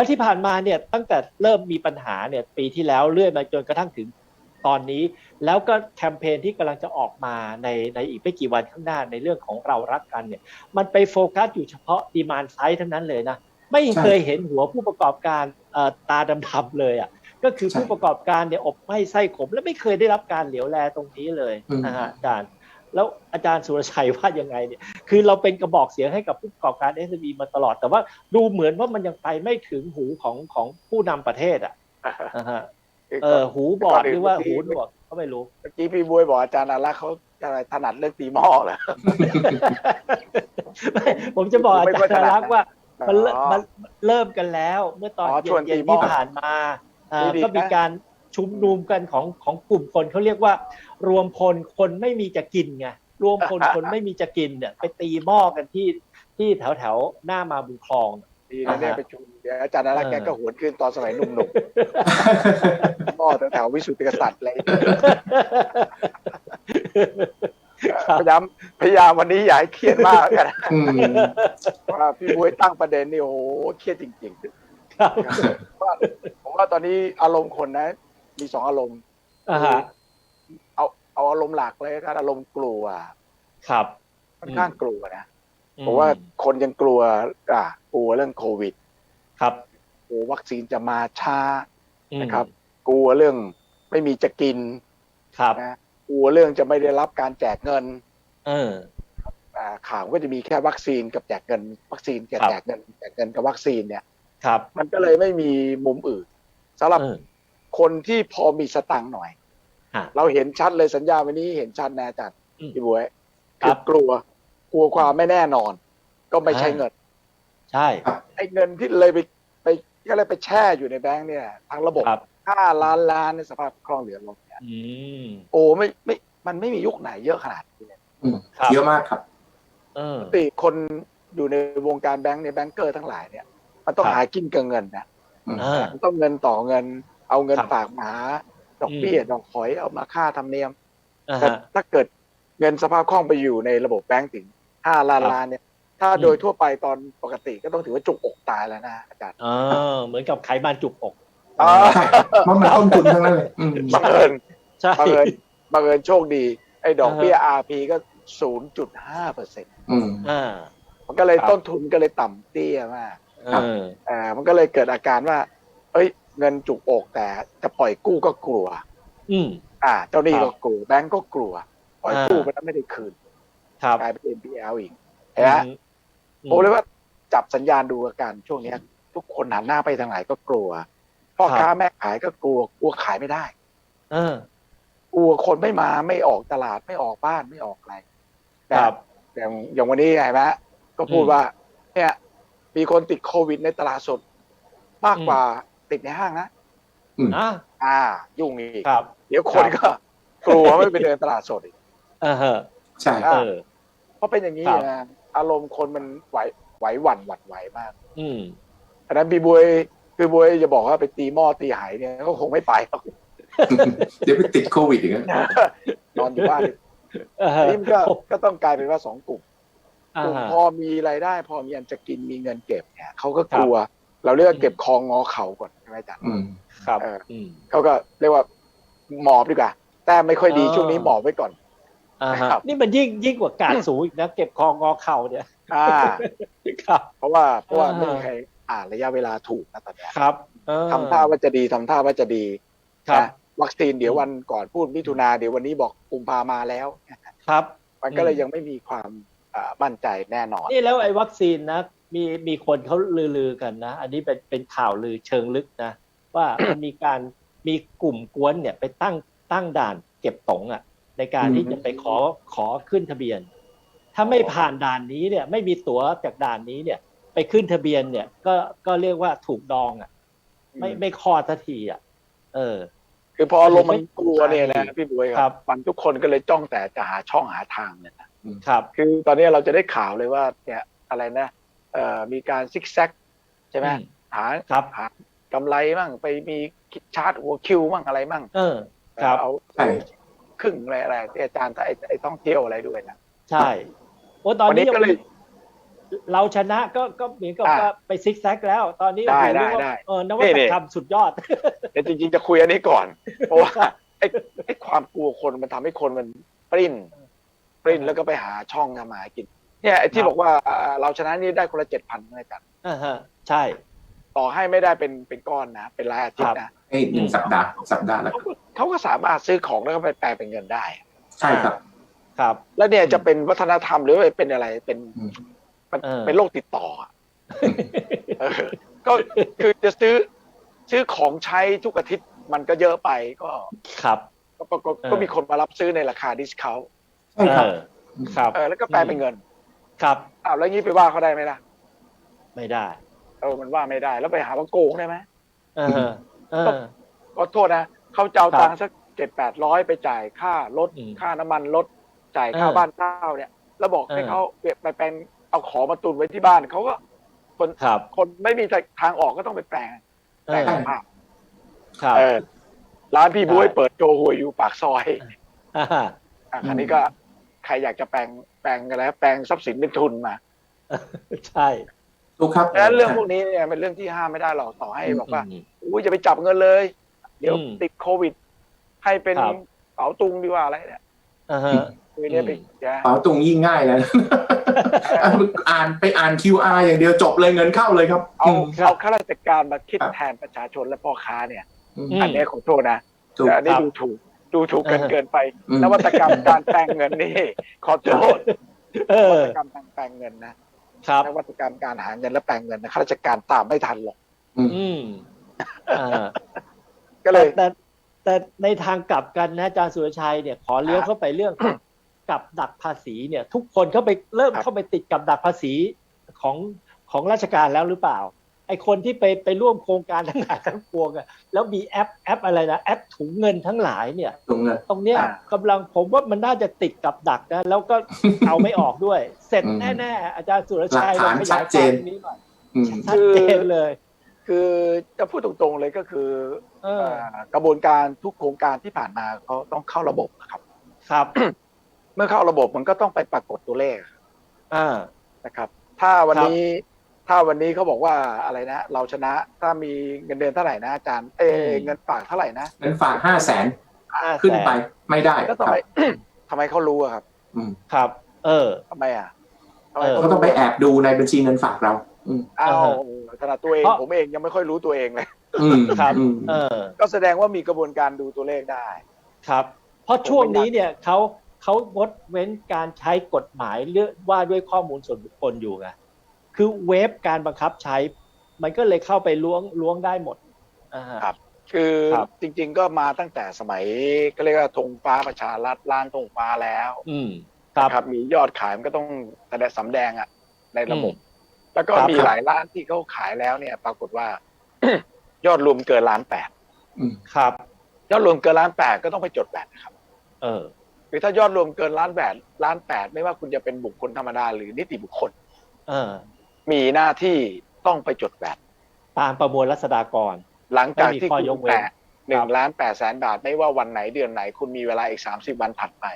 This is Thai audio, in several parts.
แล้วที่ผ่านมาเนี่ยตั้งแต่เริ่มมีปัญหาเนี่ยปีที่แล้วเรื่อยมาจนกระทั่งถึงตอนนี้ แล้วก็แคมเปญที่กำลังจะออกมาในในอีกไม่กี่วันข้างหน้าในเรื่องของเรารักกันเนี่ยมันไปโฟกัสอยู่เฉพาะดีมานไซด์ทั้งนั้นเลยนะไม่เคยเห็นหัวผู้ประกอบการตาดำๆเลยอะก็คือผู้ประกอบการเนี่ยอบไม่ไส้ขม และไม่เคยได้รับการเหลียวแลตรงนี้เลยนะฮะอาจารย์ แล้วอาจารย์สุรชัยว่ายังไงเนี่ย คือเราเป็นกระบอกเสียงให้กับผู้ประกอบการ s อ b มาตลอด แต่ว่าดูเหมือนว่ามันยังไปไม่ถึงหูของของผู้นำประเทศอะนะฮะเออหูบอดหรือว่าหูหนวกก็ไม่รู้ เมื่อกี้พี่บวยบอกอาจารย์อารักษ์เขาอะไรถนัดเรื่องตีหม้อเหรอไม่ผมจะบอกอาไม่จารค่อยย์ถนัดรักษ์ว่ามันเริ่มอ๋อมันเริ่มกันแล้ว เมื่อตอนอ๋อชวนเย็นตีๆหม้อที่ผ่านมาเอ่อดีๆก็มีนะการ ชุมนุมกันของของกลุ่มคนเขาเรียกว่า รวมพลคนไม่มีจะกินไงรวมพลคนไม่มีจะกินเนี่ยไปตีหม้อกันที่ที่แถวแถวๆหน้ามาบุญคลองดีนะเนี่ยอ่าฮะไปชุมเดี๋ยวอาจารย์อารักษ์เอแกอก็หวนขึ้นตอนสมัยหนุ่มๆหม้อแถวๆวิสุทธิกษัตริย์อะไรครับพยายามพยายามวันนี้อย่าให้เครียดมากแล้วกันอืมว่าพี่บวยตั้งประเด็นนี่โอ้โหเครียดจริงครับๆว่าผมว่าตอนนี้อารมณ์คนนะ มีสองอารมณ์อ่าฮะเอาเอาอารมณ์หลักเลยครับอารมณ์กลัวครับค่อนข้างกลัวนะอืเพราะว่าคนยังกลัว อะกลัวเรื่องโควิด ครับกลัววัคซีนจะมาช้าอืมนะครับ กลัวเรื่องไม่มีจะกิน ครับนะกลัวเรื่องจะไม่ได้รับการแจกเงิน เอออ่าข่าวก็จะมีแค่วัคซีนกับแจกเงิน วัคซีนกับครับแจกเงินแจกเงินกับวัคซีนเนี่ย ครับ มันก็เลยไม่มีมุมอื่นสำหรับเออ คนที่พอมีสตังค์หน่อย ฮะ เราเห็นชัดเลยสัญญาวันนี้เห็นชัดนะอาจารย์อืมพี่บวยครัคือบ กลัว กลัวความไม่แน่นอน ก็ไม่ใช่อ่าเงิน ใช่ ไอ้เงินที่เลยไปไปก็เลยไปแช่อยู่ในแบงค์เนี่ยทางระบบครับ ห้าล้านล้านในสภาพคล่องเหลือลงเนี่ยอืม โอ้ไม่ไม่มันไม่มียุคไหนเยอะขนาดนี้เลยอืมครับ เยอะมากครับ เออ ปกติคนอยู่ในวงการแบงค์ในยแบงก์เกอร์ทั้งหลายเนี่ย มันต้องครับ หากินกับเงินนะอ่า มันต้องเงินต่อเงิน เอาเงินครับฝากมาหาดอกเบี้ยดอกหอยเอามาค่าธรรมเนียมอ่าแต่ฮะถ้าเกิดเงินสภาพคล่องไปอยู่ในระบบแบงก์ถึงห้าล้านครับล้านเนี่ยถ้าอืมโดยทั่วไปตอนปกติก็ต้องถือว่าจุกอกตายแล้วนะอาจารย์เออเหมือนกับไขมันจุกอกอ๋อใช่เพราะมันต้นทุนทั้งนั้นเลยอืมบังเอิญใช่บังเอิญบังเอิญโชคดี ไอ้ดอกเบี้ย RP ก็ศูนย์จุดห้าเปอร์เซ็นต์อืมอ่ามันก็เลยครับต้นทุนก็เลยต่ำเตี้ยมากเอออ่ามันก็เลยเกิดอาการว่า เอ้ย เงินจุกอกแต่จะปล่อยกู้ก็กลัว อืมอ่า เจ้าหนี้ครัก็บกลัวแบงก์ก็กลัว ปล่อยอ่ากู้ไปแล้วไม่ได้คืนครับกลายเป็น NPL อีกเห็นไหมอืมผมเลยว่าจับสัญญาณดูอาการช่วงเนี้ย ทุกคนหันหน้าไปทางไหนก็กลัวพ่อครับค้าแม่ขายก็กลัวกลัวขายไม่ได้ เออกลัวคนไม่มาไม่ออกตลาดไม่ออกบ้านไม่ออกอะไรครับอย่างอย่างวันนี้ไงไหมก็พูดอืมว่า เนี่ย มีคนติดโควิดในตลาดสดมากอืมกว่า ติดในห้างนะอะอ่า ยุ่งอีกครับ เดี๋ยวคนก็กลัวไม่ไปเดินตลาดสดอีกเออฮะใช่เออเพราะเป็นอย่างนี้ครับนะอารมณ์คนมันไหวไหวหวั่นหวั่นไหวมาก อืมอันนั้นพี่บวยพี่บวยจะบอกว่าไปตีหม้อตีไหายเนี่ยก็คงไม่ไปหรอกเดี๋ยวไปติดโควิดอีกนะนอนอยู่บ้านเออนี่มันก็ก็ต้องกลายเป็นว่าสองกลุ่มอ่ากลุ่มฮะพอมีรายได้ พอมีอันจะกินมีเงินเก็บเนี่ยเขาก็กลัว เราเรียกว่าเก็บคองงอเข่าก่อนใช่ ไหมจ๊ะอืมครับ เอออืม เขาก็เรียกว่าหมอบดีกว่าแต่ไม่ค่อยดีอ๋อช่วงนี้หมอบไว้ก่อน อ่าฮะครับ นี่มันยิ่งยิ่งกว่ากาดสูงอีกนะ เก็บคองอเข่าเนี่ย อ่า ครับ เพราะว่าเพราะว่าอ่า ไม่มีใครอ่านระยะเวลาถูกนะตอนเนี้ยครับเออทำท่าว่าจะดีทำท่าว่าจะดีครับนะวัคซีนเดี๋ยววันก่อนพูดมิถุนาเดี๋ยววันนี้บอกกุมภามาแล้ว ครับ มันก็เลยอืมยังไม่มีความอ่ามั่นใจแน่นอน นี่แล้วไอ้วัคซีนนะ มีมีคนเขาลือๆกันนะ อันนี้เป็นเป็นข่าวลือเชิงลึกนะ ว่ามันมีการมีกลุ่มกวนเนี่ยไปตั้งตั้งด่านเก็บตงอะ ในการที่อืมจะไปขอขอขึ้นทะเบียน ถ้าไม่ผ่านด่านนี้เนี่ย ไม่มีตั๋วจากด่านนี้เนี่ย ไปขึ้นทะเบียนเนี่ย ก็ก็เรียกว่าถูกดองอะ ไม่ไม่คลอดสักทีอะ เออ คือพอลมณ์มันกลัวเนี่ยนะพี่บุ้ยคครัรับบมันทุกคนก็เลยจ้องแต่จะหาช่องหาทางเนี่ยนะครับ คือตอนนี้เราจะได้ข่าวเลยว่า เนี่ยอะไรนะเอ่อ มีการซิกแซกใช่ไหมอืมหาครับหากำไรมั่งไปมีชาร์จหัวคิวมั่งอะไรมั่งเออครับเอาใช่ครึ่งอะไรอะไรที่อาจารย์ถ้าไอ้ไอ้ต้องเที่ยวอะไรด้วยนะใช่โอ้ตอนวันนี้นี้ยังก็เลยเราชนะก็ก็เหมือนกับอะว่าไปซิกแซกแล้ว ตอนนี้ได้โอ้โหได้เรียกว่าได้เออนวัตกรรมสุดยอดแต่จริงๆจะคุยอันนี้ก่อน เพราะว่าไอ้ไอ้ความกลัวคนมันทำให้คนมันปริ้นปริ้นแล้วก็ไปหาช่องทำมาหากิน เนี่ยไอ้ที่ครับบอกว่าอ่าเราชนะนี่ได้คนละเจ็ดพันนะอาจารย์อ่าฮะใช่ ต่อให้ไม่ได้เป็นเป็นก้อนนะ เป็นรายอาทิตย์นะให้หนึ่งสัปดาห์สัปดาห์ละเขาก็เขาก็สามารถซื้อของแล้วก็ไปแปลเป็นเงินได้ ใช่ครับ ครับ แล้วเนี่ยจะเป็นวัฒนธรรมหรือว่าเป็นอะไรเป็นอืมมันเออเป็นโรคติดต่ออะเออก็คือจะซื้อซื้อของใช้ทุกอาทิตย์มันก็เยอะไปก็ครับก็ก็ก็เออก็มีคนมารับซื้อในราคาดิสคาวใช่ครับเออครับเออแล้วก็แปลเป็นเงิน ครับ อ้าวแล้วงี้ไปว่าเขาได้ไหมล่ะไม่ได้เออมันว่าไม่ได้แล้วไปหาว่าโกงได้ไหมเออเออก็โทษนะเขาจะเอาครับตังค์สักเจ็ดแปดร้อยไปจ่ายค่ารถอืมค่าน้ำมันรถจ่ายค่าเออบ้านเช่าเนี่ยแล้วบอกให้เออ เขาไปเป็นเอาของมาตุนไว้ที่บ้านเขาก็คนครับ คนไม่มีทางออกก็ต้องไปแปลงเอแปลงอสภาพครับ เออร้านพี่บุ้ยได้เปิดโจหวยอยู่ปากซอยอ่า อะอืม คันนี้ก็ใครอยากจะแปลง แปลงกันแล้วแปลงทรัพย์สินเป็นทุนมาใช่ถูกครับดังนั้นเรื่องพวกนี้เนี่ยเป็นเรื่องที่ห้ามไม่ได้หรอกต่อให้บอกว่าอืมอุ้ยจะไปจับเงินเลย เดี๋ยวอืมติดโควิด ให้เป็นครับเป๋าตุงดีกว่าอะไรเนี่ยอ่าฮะคือเนี่ยไปอืมแกเป๋าตุงยิ่งง่ายแล้วอ่านไปอ่าน QR อย่างเดียวจบเลยเงินเข้าเลยครับ เอามครับเอาข้าราชการมาคิดครับแทนประชาชนและพ่อค้าเนี่ยอืมอืมอันนี้ขอโทษนะถูกแต่อันนี้ครับดูถูก ดูถูกเกินเออเกินไปอืมนวัตกรรมการแปลงเงินนี่ขอโทษเอนวัอตกรรมการแปลงเงินนะครับนวัตกรรมการหาเงินและแปลงเงินนะข้าราชการตามไม่ทันหรอกอืมอ่าก็เลยแต่แต่แต่ในทางกลับกันนะอาจารย์สุรชัยเนี่ยขอเลี้ยวเข้าไปเรื่องของกับดักภาษีเนี่ย ทุกคนเข้าไปเริ่มครับเข้าไปติดกับดักภาษีของของราชการแล้วหรือเปล่า ไอคนที่ไปไปร่วมโครงการทั้งหลายทั้งปวงอะแล้วมีแอปแอปอะไรนะแอปถุงเงินทั้งหลายเนี่ยตรงเงินตรงเนี้ยอ่ากำลังผมว่ามันน่าจะติดกับดักนะแล้วก็เอาไม่ออกด้วย เสร็จอืมแน่ๆอาจารย์สุรชัยหลักฐานลองขชัยายดเจนความตรงนี้หน่อยอืมชัดเจนเลย คือจะพูดตรงๆเลยก็คือเออเอ่อกระบวนการทุกโครงการที่ผ่านมาเขาต้องเข้าระบบนะครับครับ เมื่อเข้าระบบมันก็ต้องไปปรากฏตัวเลขอ่านะครับ ถ้าวันครับนี้ ถ้าวันนี้เขาบอกว่าอะไรนะ เราชนะถ้ามีเงินเดือนเท่าไหร่นะอาจารย์เอยเงินฝากเท่าไหร่นะเงินฝากห้าแสนห้าขึ้นแสไปไม่ได้คก็รับทำไม ทำไมเขารู้อะครับอืมครับ เออ ทำไมอะทำไมเออ เขาก็ต้องไปแอบดูในบัญชีเงินฝากเรา อืมอ้าวเออขนาดตัวเองเพราะ ผมเองยังไม่ค่อยรู้ตัวเองเลย อืมครับ อืม เออ ก็แสดงว่ามีกระบวนการดูตัวเลขได้ ครับ เพราะช่วงนี้เนี่ยเขาเขางดเว้นการใช้กฎหมายเรื่องว่าด้วยข้อมูลส่วนบุคคลอยู่ไง คือเวฟการบังคับใช้ มันก็เลยเข้าไปล้วงล้วงได้หมดอ่าฮะครับ คือครับจริง ๆก็มาตั้งแต่สมัยก็เรียกว่าธงฟ้าประชารัฐล้านธงฟ้าแล้ว อืมครับนะครับมียอดขายมันก็ต้องแสดงสำแดงอะ ในระบบอืมแล้วก็ครับมีหลายร้านที่เขาขายแล้วเนี่ย ปรากฏว่า ยอดรวมเกินล้านแปดอืมครับ ยอดรวมเกินล้านแปดก็ต้องไปจดแบตนะครับ เออหรือถ้ายอดรวมเกินล้านแปดล้านแปดไม่ว่าคุณจะเป็นบุคคลธรรมดาหรือนิติบุคคล เออ มีหน้าที่ต้องไปจดแบตตามประมวลรัษฎากร หลังจากที่ไม่มีข้อคุณยกเว้นแตะหนึ่ครังบล้านแปดแสนบาทไม่ว่าวันไหนเดือนไหน คุณมีเวลาอีกสามสิบวันถัดไป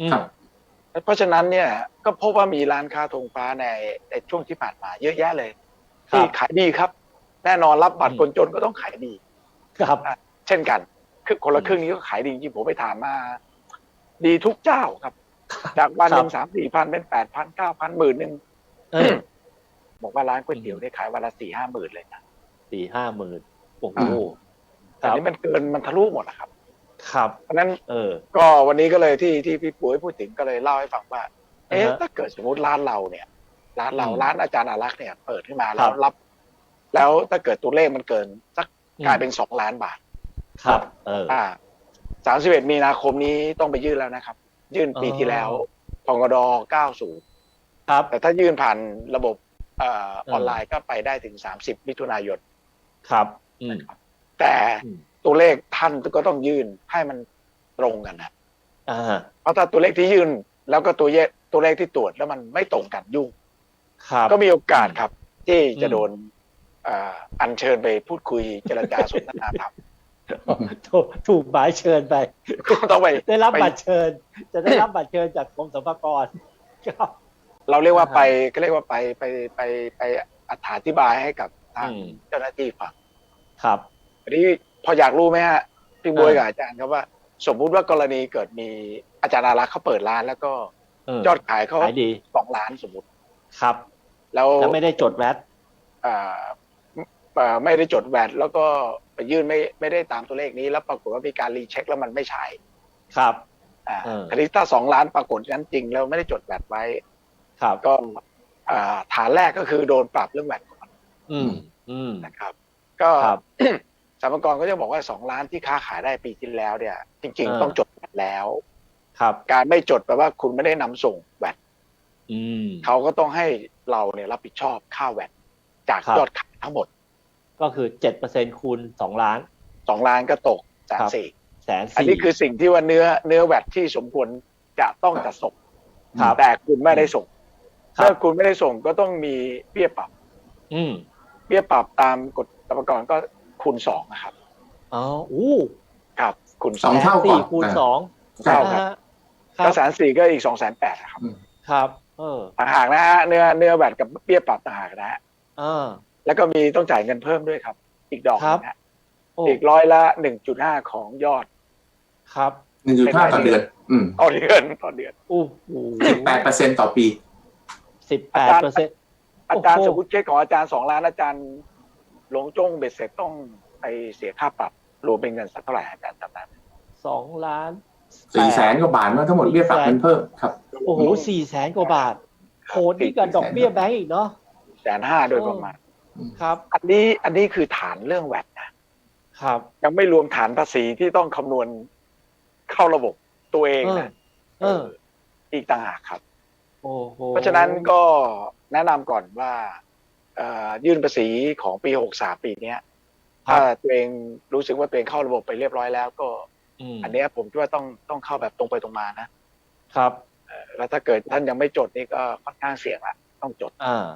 อืมครับเพราะฉะนั้นเนี่ยก็พบว่ามีร้านค้าธงฟ้าในในช่วงที่ผ่านมา เยอะแยะเลยครัที่บขายดีครับ แน่นอนรับบัตรอืมคนจนก็ต้องขายดีครับ เช่นกันคือคนละอืมครึ่งนี้ก็ขายดีจริงๆผมไปถามมา ดีทุกเจ้าครับ จากวันหนึ่งครับสามสี่พันเป็นแปดพันเก้าพันหมื่นหนึ่งเออ บอกว่าร้านก๋วยเตี๋ยวได้ขายวันละสี่ห้าหมื่นเลยนะสี่ห้าหมื่นโอ้โหอ่าคแต่รับนี่มันเกินมันทะลุหมดนะครับ ครับเพราะฉะนั้นเออ ก็วันนี้ก็เลยที่ที่พี่ปุ๋ยพูดถึงก็เลยเล่าให้ฟังว่า เอ๊ะอ่าฮะถ้าเกิดสมมติร้านเราเนี่ย ร้านเราอืมร้านอาจารย์อารักษ์เนี่ยเปิดขึ้นมาคแล้รัวบรับ แล้วถ้าเกิดตัวเลขมันเกินสักอืมกลายเป็นสองล้านบาท ครับ เออ อ่าสามสิบเอ็ดมีนาคมนี้ต้องไปยื่นแล้วนะครับ ยื่นปีอ๋อที่แล้วพงด90ครับ แต่ถ้ายื่นผ่านระบบเออเออออนไลน์ก็ไปได้ถึง 30 มิถุนายนครับอืมแต่อืมตัวเลขท่านก็ต้องยื่นให้มันตรงกันนะอ่าเพราะถ้าตัวเลขที่ยื่นแล้วก็ตัวเลขตัวเลขที่ตรวจแล้วมันไม่ตรงกันยุ่งครับก็มีโอกาสครับ ที่จะอืมโดนเอ่ออัญเชิญไปพูดคุยเจรจาสนทนาธรรมถูกถูกหมายเชิญไปก็ต้องไปได้รับไปบัตรเชิญ จะได้รับบัตรเชิญจากกรมสรรพากรครับ เราเรียกว่าอ่าฮะไปก็เรียกว่าไปไปไปไปอธิบายให้กับทางอืมเจ้าหน้าที่ฟังครับอันนี้พออยากรู้ไหมฮะพี่บวยอ่ากับอาจารย์ครับว่า สมมุติว่ากรณีเกิดมีอาจารย์อารักษ์เขาเปิดร้านแล้วก็เออยอดขายเขาขายดีสองล้านสมมติครับ แล้วแล้วไม่ได้จดแวดอ่าเอ่อไม่ได้จดแวดแล้วก็ไปยื่นไม่ไม่ได้ตามตัวเลขนี้ แล้วปรากฏว่ามีการรีเช็คแล้วมันไม่ใช่ ครับอ่าเออคดีถ้าสองล้านปรากฏนั้นจริงแล้วไม่ได้จดแวดไว้ ครับก็อ่าฐานแรกก็คือโดนปรับเรื่องแวดก่อนอืม อืมนะครับ ก็ครับสรรพากรก็จะบอกว่าสองล้านที่ค้าขายได้ปีที่แล้วเนี่ย จริงเออๆต้องจดแวดแล้ว ครับ การไม่จดแปลว่าคุณไม่ได้นำส่งแวดอืมเขาก็ต้องให้เราเนี่ยรับผิดชอบค่าแวดจากครับยอดขายทั้งหมด ก็คือเจ็ดเปอร์เซ็นคูณสองล้านสองล้านก็ตกแสนครับสี่แสนอันสี่นี้คือสิ่งที่ว่าเนื้อเนื้อแวดที่สมควรจะต้องจัดส่งครับแต่คุณไม่ได้ส่ง ครับเมื่อคุณไม่ได้ส่งก็ต้องมีเบี้ยปรับ อืมเบี้ยปรับตามกฎสรรพากรก็คูณสองนะครับ อ๋ออู้ครับคูณสองเท่าสี่ก่อนคูณอ่าสองเท่าครับนะฮะครัก็บแสนสี่ก็อีกสองแสนแปดครับครับ เออต่างหากนะฮะเนื้อเนื้อแวดกับเบี้ยปรับต่างหากนะฮะเออแล้วก็มีต้องจ่ายเงินเพิ่มด้วยครับ อีกดอกครับนะฮะโอ้อีกร้อยละหนึ่งจุดห้าของยอดครับหนึ่งจุดห้าต่อเดือน อืมต่อเดือนต่อเดือนอู้หูสิบแปดเปอร์เซ็นต่อปี สิบแปดเปอร์เซ็นต์อาจารย์โอ้สโหมมติเช็คของอาจารย์สองล้านอาจารย์ลงจ้งเบ็ดเสร็จต้องไปเสียค่าปรับรวมเป็นเงินสักเท่าไหร่อาจารย์จำได้ไหมสองล้านสี่แสนกว่าบาทมั้งทั้งหมดเบี้ยปรับเงินเพิ่มครับโอ้โหสี่แสนกว่าบาทโหดนี่กับดอกเบี้ยแบงก์อีกเนาะแสนห้าโดยประมาณครับ อันนี้อันนี้คือฐานเรื่องแวดนะครับ ยังไม่รวมฐานภาษีที่ต้องคำนวณเข้าระบบตัวเองนะเอออีกต่างหากครับ โอ้โหเพราะฉะนั้นก็แนะนำก่อนว่าเอ่อยื่นภาษีของปีหกสามปีเนี้ยครัถ้าบตัวเองรู้สึกว่าตัวเองเข้าระบบไปเรียบร้อยแล้วก็ อืมอันเนี้ยผมคิดว่าต้องต้องเข้าแบบตรงไปตรงมานะครับ แล้วถ้าเกิดท่านยังไม่จดนี่ก็ค่อนข้างเสี่ยงละต้องจด อ่า